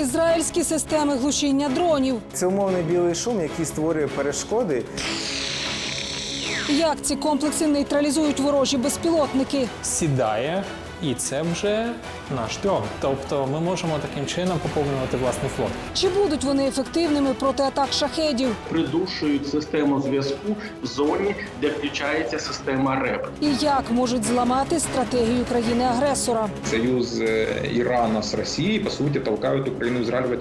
Ізраїльські системи глушіння дронів. Це умовний білий шум, який створює перешкоди. Як ці комплекси нейтралізують ворожі безпілотники? сідає, і це вже наш дрон. Тобто ми можемо таким чином поповнювати власний флот. Чи будуть вони ефективними проти атак шахедів? придушують систему зв'язку в зоні, де включається система РЕП. І як можуть зламати стратегію країни-агресора? Союз э, Ирана с Россией, по сути, толкают Украину и Израиль в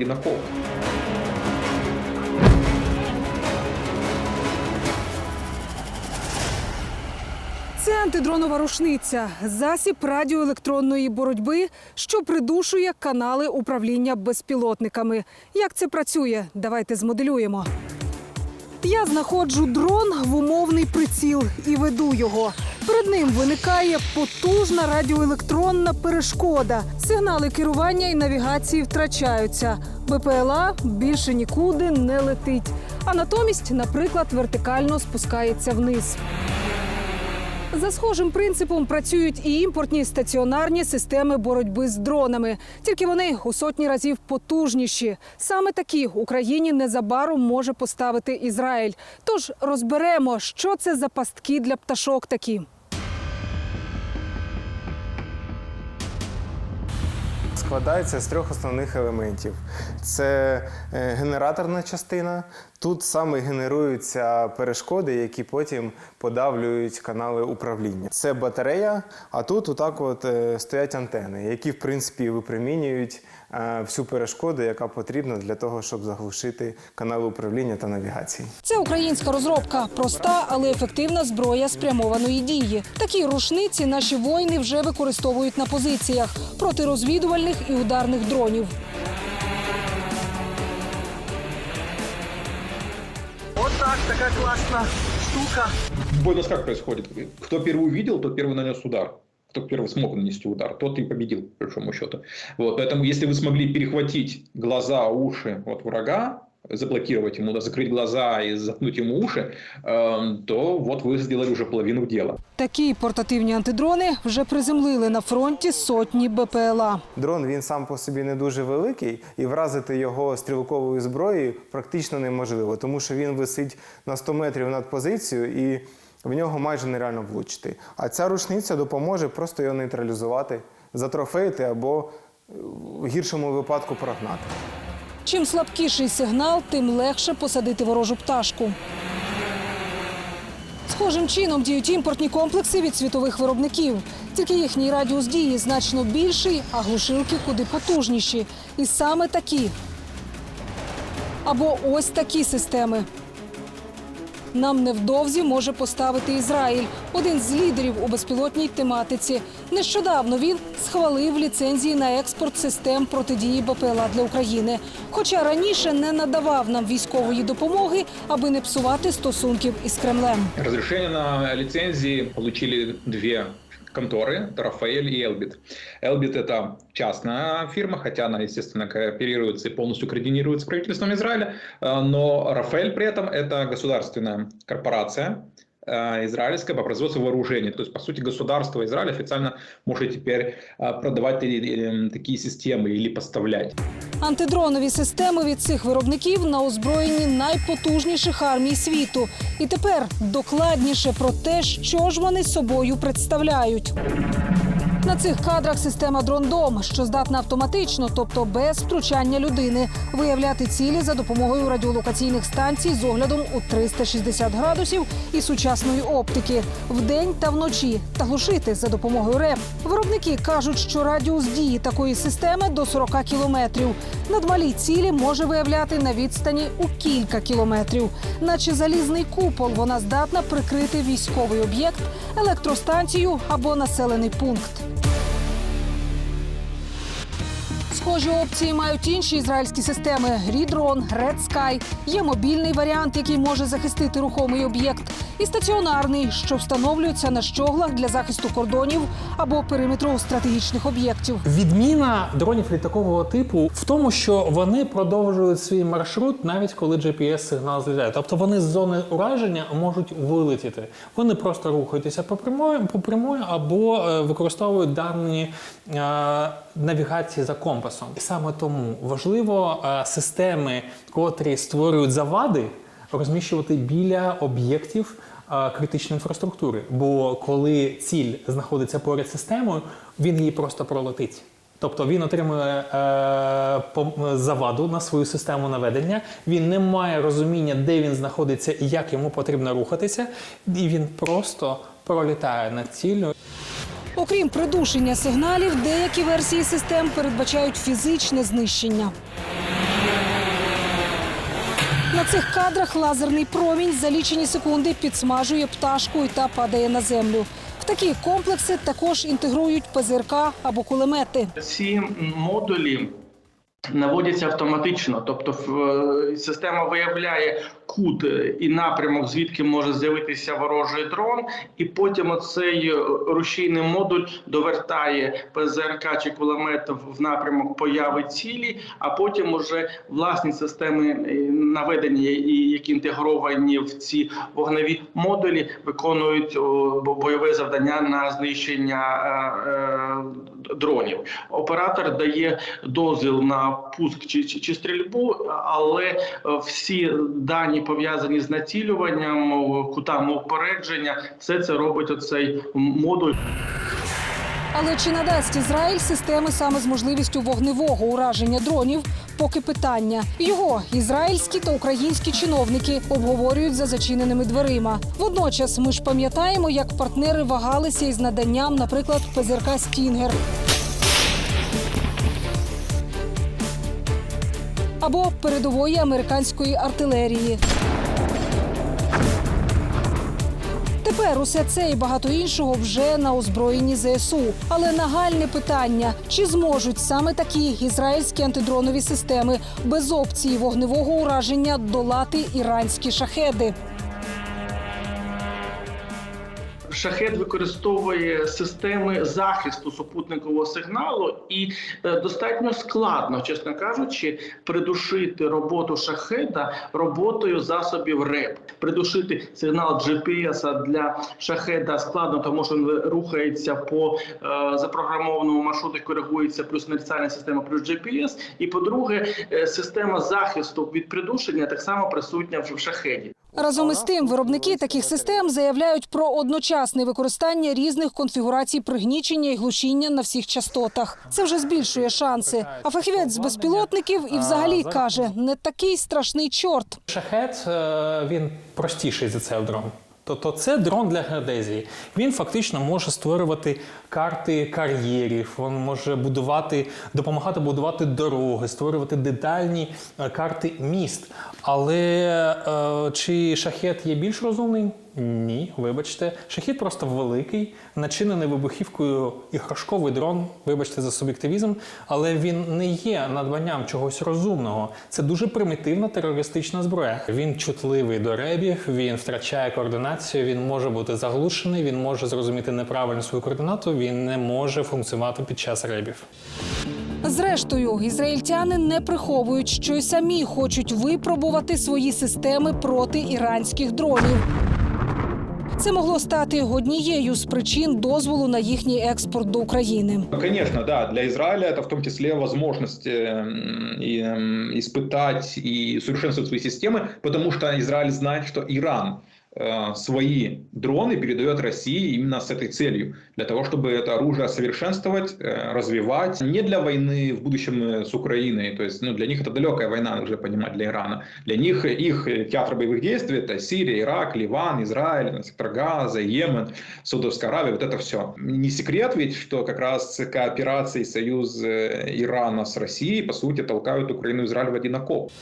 Це антидронова рушниця, засіб радіоелектронної боротьби, що придушує канали управління безпілотниками. Як це працює? Давайте змоделюємо. Я знаходжу дрон в умовний приціл і веду його. Перед ним виникає потужна радіоелектронна перешкода. Сигнали керування і навігації втрачаються. БПЛА більше нікуди не летить. А натомість, наприклад, вертикально спускається вниз. За схожим принципом працюють і імпортні стаціонарні системи боротьби з дронами. Тільки вони у сотні разів потужніші. Саме такі Україні незабаром може поставити Ізраїль. Тож розберемо, що це за пастки для пташок такі. Складається з трьох основних елементів: це е, генераторна частина. Тут саме генеруються перешкоди, які потім подавлюють канали управління. Це батарея, а тут отак от е, стоять антени, які в принципі випромінюють е, всю перешкоду, яка потрібна для того, щоб заглушити канали управління та навігації. Це українська розробка, проста, але ефективна зброя спрямованої дії. Такі рушниці наші воїни вже використовують на позиціях проти розвідувальних і ударних дронів. Так, така класна штука. Бой у нас как происходит? Кто первый увидел, тот первый нанес удар. Кто первый смог нанести удар, тот и победил, по большому счету. Вот, поэтому, если вы смогли перехватить глаза, уши от врага, заблокировать ему, да, закрыть глаза и заткнуть ему уши, э, то вот вы сделали уже половину дела. Такі портативні антидрони вже приземлили на фронті сотні БПЛА. Дрон він сам по собі не дуже великий, і вразити його стрілковою зброєю практично неможливо, тому що він висить на 100 метрів над позицією і в нього майже нереально влучити. А ця рушниця допоможе просто його нейтралізувати, затрофеїти або е, в гіршому випадку прогнати. Чим слабкіший сигнал, тим легше посадити ворожу пташку. Схожим чином діють імпортні комплекси від світових виробників. Тільки їхній радіус дії значно більший, а глушилки куди потужніші. І саме такі. Або ось такі системи. Нам невдовзі може поставити Ізраїль, один з лідерів у безпілотній тематиці. Нещодавно він схвалив ліцензії на експорт систем протидії БПЛА для України. Хоча раніше не надавав нам військової допомоги, аби не псувати стосунків із Кремлем. Розрішення на ліцензії отримали две конторы, это Рафаэль и Элбит. Элбит – это частная фирма, хотя она, естественно, кооперируется и полностью координируется с правительством Израиля, э, но Рафаэль при этом – это государственная корпорация, э, израильская по производству вооружений. То есть, по сути, государство Израиль официально может теперь э, продавать э, э, такие системы или поставлять. Антидронові системи від цих виробників на озброєнні найпотужніших армій світу. І тепер докладніше про те, що ж вони собою представляють. На цих кадрах система дрондом, що здатна автоматично, тобто без втручання людини, виявляти цілі за допомогою радіолокаційних станцій з оглядом у 360 градусів і сучасної оптики вдень та вночі та глушити за допомогою РЕП. Виробники кажуть, що радіус дії такої системи до 40 кілометрів. Надмалі цілі може виявляти на відстані у кілька кілометрів. Наче залізний купол, вона здатна прикрити військовий об'єкт, електростанцію або населений пункт. Схожі опції мають інші ізраїльські системи: Рідрон, Red Sky. Є мобільний варіант, який може захистити рухомий об'єкт, і стаціонарний, що встановлюється на щоглах для захисту кордонів або периметру стратегічних об'єктів. Відміна дронів літакового типу в тому, що вони продовжують свій маршрут навіть коли GPS-сигнал злітає. Тобто вони з зони ураження можуть вилетіти. Вони просто рухаються по прямої, по прямої або е, використовують дані е, навігації за І саме тому важливо е, системи, котрі створюють завади, розміщувати біля об'єктів е, критичної інфраструктури. Бо коли ціль знаходиться поряд системою, він її просто пролетить. Тобто він отримує е, заваду на свою систему наведення, він не має розуміння, де він знаходиться і як йому потрібно рухатися, і він просто пролітає над ціллю. Окрім придушення сигналів, деякі версії систем передбачають фізичне знищення. На цих кадрах лазерний промінь за лічені секунди підсмажує пташку та падає на землю. В такі комплекси також інтегрують ПЗРК або кулемети. Ці модулі наводяться автоматично, тобто в- система виявляє кут е, і напрямок, звідки може з'явитися ворожий дрон, і потім оцей е, рушійний модуль довертає ПЗРК чи кулемет в- напрямок появи цілі, а потім уже власні системи е, наведення, які інтегровані в ці вогневі модулі, виконують бо- бойове завдання на знищення е, е, дронів. Оператор дає дозвіл на пуск чи, чи, чи стрільбу, але е, всі дані пов'язані з націлюванням, кутами упередження, все це робить оцей модуль. Але чи надасть Ізраїль системи саме з можливістю вогневого ураження дронів? Поки питання його ізраїльські та українські чиновники обговорюють за зачиненими дверима. Водночас ми ж пам'ятаємо, як партнери вагалися із наданням, наприклад, ПЗРК Стінгер. Або передової американської артилерії. Тепер усе це і багато іншого вже на озброєнні ЗСУ. Але нагальне питання: чи зможуть саме такі ізраїльські антидронові системи без опції вогневого ураження долати іранські шахеди? Шахет використовує системи захисту супутникового сигналу, і е, достатньо складно, чесно кажучи, придушити роботу шахеда роботою засобів РЕП. Придушити сигнал GPS для шахеда складно, тому що він рухається по е, запрограмованому маршруту, коригується плюс мерцальна система, плюс GPS. І по-друге, е, система захисту від придушення так само присутня в шахеді. Разом із тим, виробники таких систем заявляють про одночасне використання різних конфігурацій пригнічення і глушіння на всіх частотах. Це вже збільшує шанси. А фахівець з безпілотників і взагалі каже, не такий страшний чорт. Шахет е, він простіший за цей дрон. Тобто це дрон для геодезії. Він фактично може створювати карти кар'єрів, він може будувати, допомагати будувати дороги, створювати детальні е, карти міст. Але е, чи шахет є більш розумний? Ні, вибачте. Шахет просто великий, начинений вибухівкою іграшковий дрон, вибачте за суб'єктивізм, але він не є надбанням чогось розумного. Це дуже примітивна терористична зброя. Він чутливий до ребів, він втрачає координацію, він може бути заглушений, він може зрозуміти неправильно свою координату, він не може функціонувати під час ребів. Зрештою, ізраїльтяни не приховують, що й самі хочуть випробувати свої системи проти іранських дронів. Це могло стати однією з причин дозволу на їхній експорт до України. Ну, Конечно, да. Для Израиля это в том числе возможность э, и, эм, испытать и совершенствовать свои системы, потому что Израиль знает, что Иран э, свои дроны передает России именно с этой целью, для того, чтобы это оружие совершенствовать, э, развивать, не для войны в будущем э, с Украиной, то есть ну, для них это далекая война, уже понимать, для Ирана. Для них их э, театр боевых действий это Сирия, Ирак, Ливан, Израиль, сектор Газа, Йемен, Саудовская Аравия, вот это все. Не секрет ведь, что как раз кооперация и союз э, Ирана с Россией, по сути, толкают Украину и Израиль в один окоп.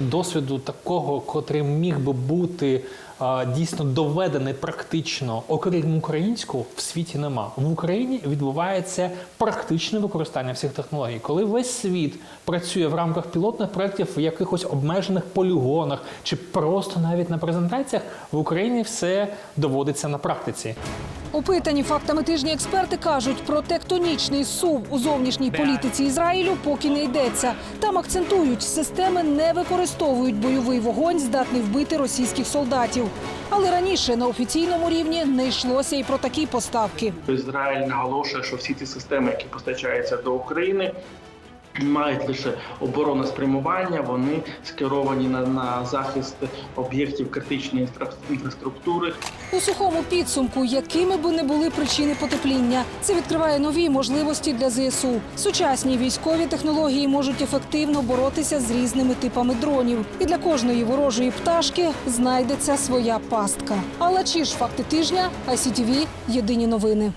досвіду такого, котрий міг би бути а, дійсно доведений практично, окрім українського, в світі нема. В Україні відбувається практичне використання всіх технологій, коли весь світ працює в рамках пілотних проєктів в якихось обмежених полігонах чи просто навіть на презентаціях, в Україні все доводиться на практиці. Опитані фактами тижні експерти кажуть, про тектонічний сув у зовнішній політиці Ізраїлю поки не йдеться. Там акцентують, системи не використовують бойовий вогонь, здатний вбити російських солдатів. Але раніше на офіційному рівні не йшлося і про такі поставки. Ізраїль наголошує, що всі ці системи, які постачаються до України. Мають лише оборонне спрямування, вони скеровані на, на захист об'єктів критичної інфраструктури. У сухому підсумку, якими би не були причини потепління, це відкриває нові можливості для ЗСУ. Сучасні військові технології можуть ефективно боротися з різними типами дронів. І для кожної ворожої пташки знайдеться своя пастка. Алла Чіш, факти тижня, ICTV, єдині новини.